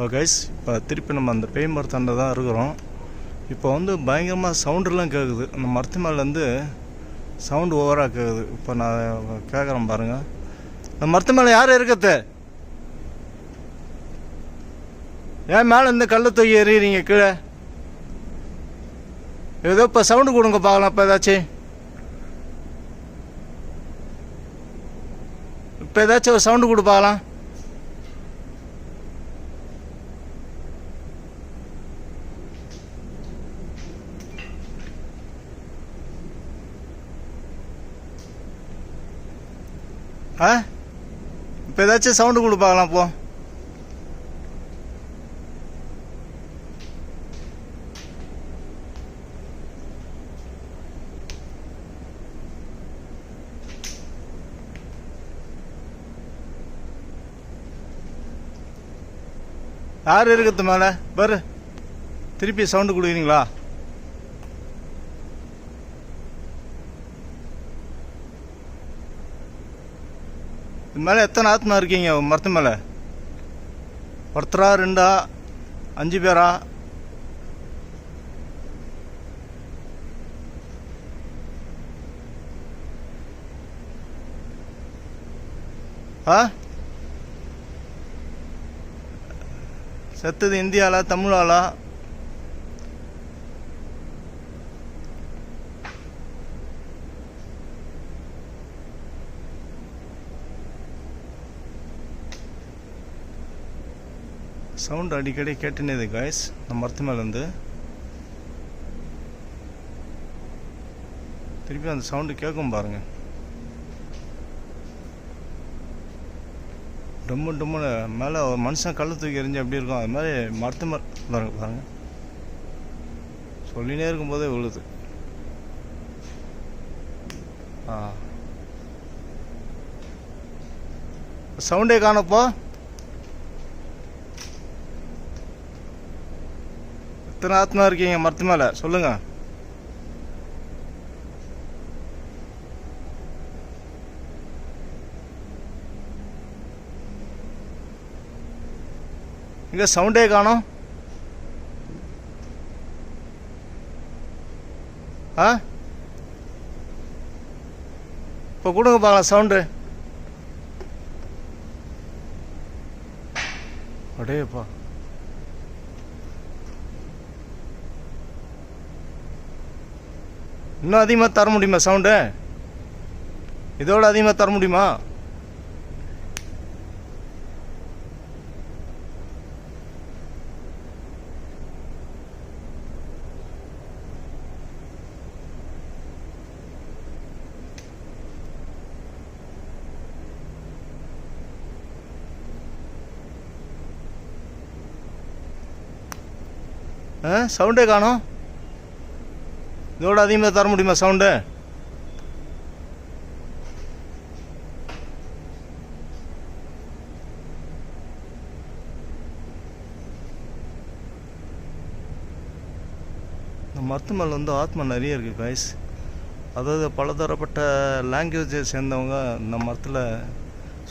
Hello guys இப்போ திருப்பி நம்ம அந்த பேய் மரத்தாண்ட தான் இருக்கிறோம் இப்போ வந்து பயங்கரமாக சவுண்டுலாம் கேட்குது அந்த மரத்து மேலேருந்து சவுண்டு ஓவராக கேட்குது இப்போ நான் கேட்குறேன் பாருங்கள் அந்த மரத்து மேலே யார் இருக்கிறது? ஏன் மேலே இந்த கல்லை தூக்கி எறிகிறீங்க கீழே? ஏதோ இப்போ சவுண்டு கொடுங்க பார்க்கலாம் இப்போ ஏதாச்சும். இப்போ ஏதாச்சும் ஒரு சவுண்டு கொடு பார்க்கலாம். ஆ? இப்போ ஏதாச்சும் சவுண்டு கொடு பார்க்கலாம் போ. யார் இருக்குது மேலே? பாரு. திருப்பி சவுண்டு கொடுக்குறீங்களா? மேலே எத்தனை ஆத்மா இருக்கீங்க மரத்து மேலே? ஒருத்தரா ரெண்டா? அஞ்சு பேரா? ஆ? செத்தது இந்தியாலா தமிழாலா? சவுண்ட் அடிக்கடி கேட்டுனே இது காய்ஸ் நம்ம மரத்து மேலேருந்து திருப்பி அந்த சவுண்டு கேட்கும் பாருங்க. டொம்மு டொம்முன்னு மேலே ஒரு மனுஷன் கல் தூக்கி எரிஞ்சு எப்படி இருக்கும் அது மாதிரி மரத்து மர பாருங்க சொல்லினே இருக்கும்போதே விழுது. ஆ. சவுண்டே காணப்போ எத்தனை ஆத்மா இருக்கீங்க மரத்து மேலே? சொல்லுங்க. இங்க சவுண்டே காணும். ஆ? இப்போ கொடுங்க பார்க்கலாம் சவுண்டு. அடேப்பா இன்னும் அதிகமாக தர முடியுமா சவுண்டு இதோட அதிகமாக தர முடியுமா? ஆ சவுண்டே காணோம். இதோட அதிகமாக தர முடியுமா சவுண்டு? மருத்துவமனையில் மேலே வந்து ஆத்மா நிறைய இருக்குது காய்ஸ் அதாவது பலதரப்பட்ட லாங்குவேஜை சேர்ந்தவங்க இந்த மரத்தில்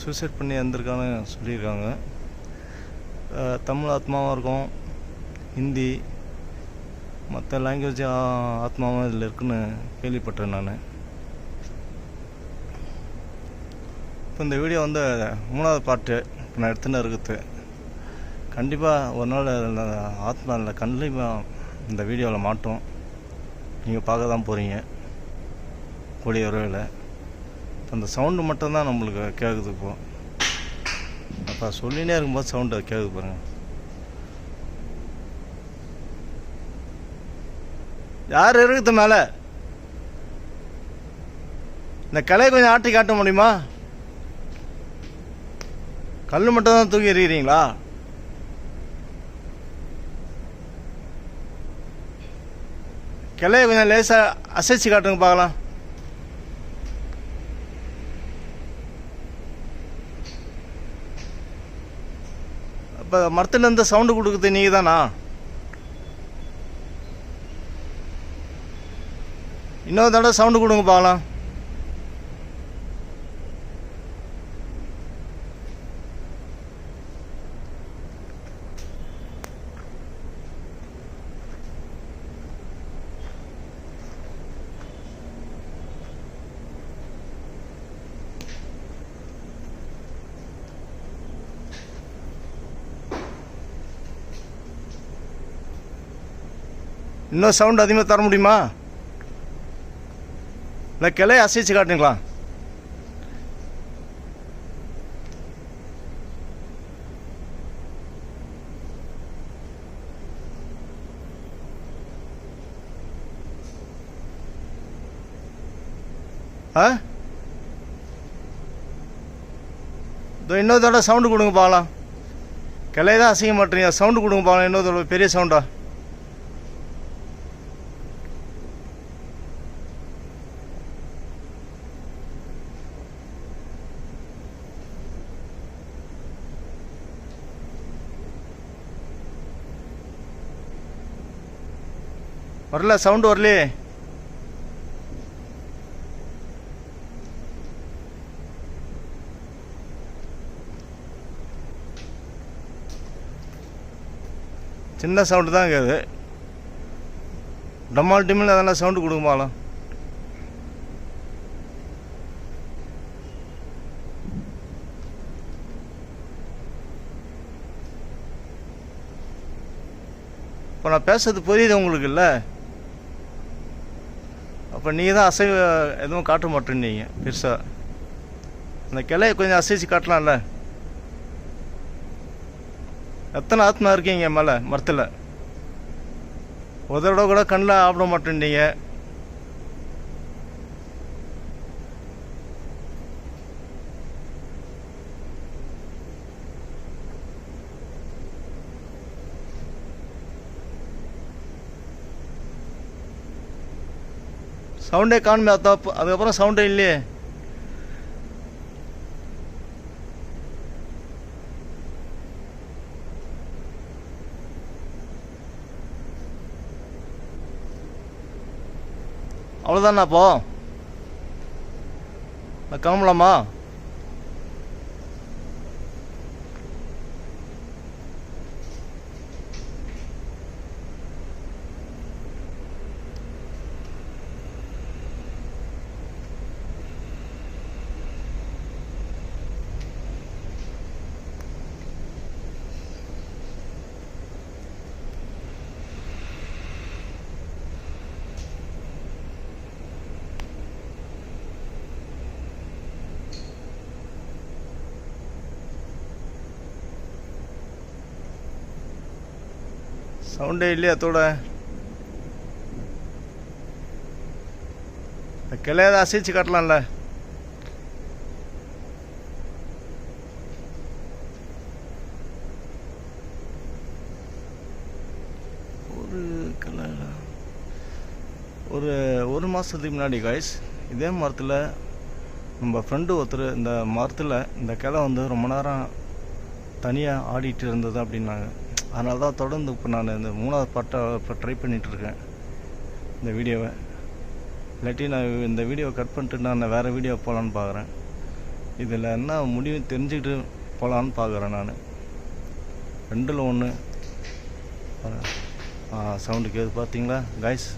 சூசைட் பண்ணி வந்திருக்கான்னு சொல்லியிருக்காங்க. தமிழ் ஆத்மாவும் இருக்கும் ஹிந்தி மற்ற லாங்குவேஜ் ஆத்மாவும் இதில் இருக்குன்னு கேள்விப்பட்டேன் நான். இப்போ இந்த வீடியோ வந்து மூணாவது பாட்டு இப்போ நான் எடுத்துன்னு இருக்குது. கண்டிப்பாக ஒரு நாள் ஆத்மா இல்லை கண்டிப்பாக இந்த வீடியோவில் மாட்டோம். நீங்கள் பார்க்க தான் போகிறீங்க கூடிய உறவில் இப்போ அந்த சவுண்டு மட்டும்தான் நம்மளுக்கு கேட்குது இப்போது அப்போ சொல்லினே இருக்கும்போது சவுண்டு கேட்குது பாருங்கள் யார் இருக்குது மேலே? இந்த கலையை கொஞ்சம் ஆட்டி காட்ட முடியுமா? கல் மட்டும் தான் தூக்கி எறிகிறீங்களா? கிளைய கொஞ்சம் லேசாக அசைச்சு காட்டுங்க பார்க்கலாம். அப்போ மரத்துலேருந்து சவுண்டு கொடுக்குறது நீங்கள் தானா இன்னொரு தடவை சவுண்டு கொடுங்க பார்க்கலாம். இன்னும் சவுண்ட் அதிகமாக தர முடியுமா? இல்லை கிளைய அசைச்சு காட்டுங்களா? ஆ? இதோ இன்னொரு தடவை சவுண்டு கொடுங்க பார்க்கலாம் கிளைய தான் அசைக்க மாட்டேறீங்க சவுண்டு கொடுங்க பார்க்கலாம் இன்னொரு தடவை பெரிய சவுண்டா வரல சவுண்டு வரலையே. சின்ன சவுண்டு தான் கேது டம்மால் டிம்மில் அதெல்லாம் சவுண்டு கொடுக்குமாலும் இப்போ நான் பேசுறது புரியுது உங்களுக்கு இல்லை? அப்போ நீங்கள் தான் அசைவு எதுவும் காட்ட மாட்டேன்னீங்க பெருசாக அந்த கிளைய கொஞ்சம் அசைச்சு காட்டலாம்ல. எத்தனை ஆத்மா இருக்கீங்க மேலே மரத்தில்? ஒரு தடவை கூட கண்ணில் ஆப்பிட மாட்டேன்னீங்க. சவுண்டே காணுமே அத்தா அதுக்கப்புறம் சவுண்டே இல்லையே. அவ்வளோதானா அப்போ? நான் கிளம்பலாமா? சவுண்டே இல்லையா அதோட இந்த கிளையதை அசைச்சு காட்டலாம்ல. ஒரு கிளை ஒரு ஒரு மாதத்துக்கு முன்னாடி காய்ஸ் இதே மரத்தில் நம்ம ஃப்ரெண்டு ஒருத்தர் இந்த மரத்தில் இந்த கிளை வந்து ரொம்ப நேரம் தனியாக ஆடிட்டு இருந்தது அப்படின்னாங்க. அதனால தான் தொடர்ந்து இப்போ நான் இந்த மூணாவது பாட்டை இப்போ ட்ரை பண்ணிகிட்ருக்கேன் இந்த வீடியோவை. இல்லாட்டி நான் இந்த வீடியோவை கட் பண்ணிட்டு நான் வேறு வீடியோ போகலான்னு பார்க்குறேன். இதில் என்ன முடிவு தெரிஞ்சுக்கிட்டு போகலான்னு பார்க்குறேன் நான். ரெண்டில் ஒன்று. சவுண்டு கேது பார்த்தீங்களா? காய்ஸ்